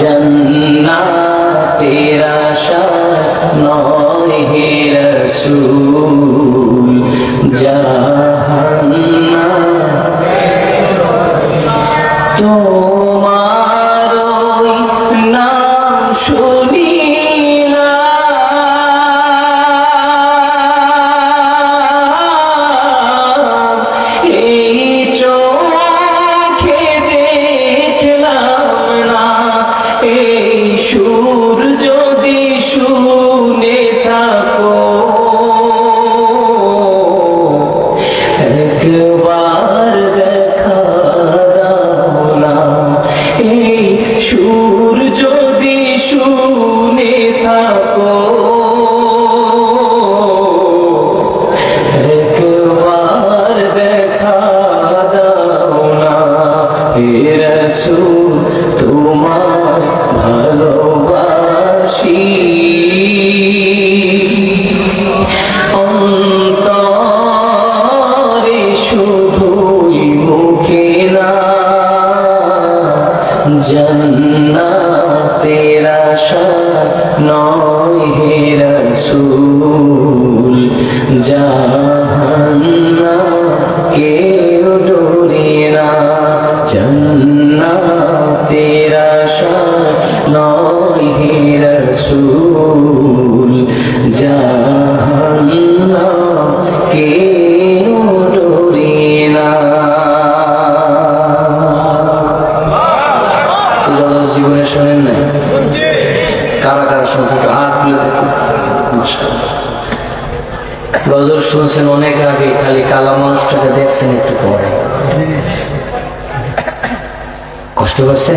জন্নাতের আশা নয় হে রসুল জাহান্নাম। তোমার শুনে থাকো। একবার দেখা তোমার ভালোবাসি। নয় হে রসুল জাহান্না কেউ ডোরে না, জন্নাতের আশা নয় হে রসুল জাহান্না কেউ ডোরে না। জীবনে শোনেন নাই? কারা কারা শুনছে একটু হাত তুলে দেখি। গজল শুনছেন অনেক আগে, খালি কালা মানুষটাকে দেখছেন একটু পরে। কষ্ট করছে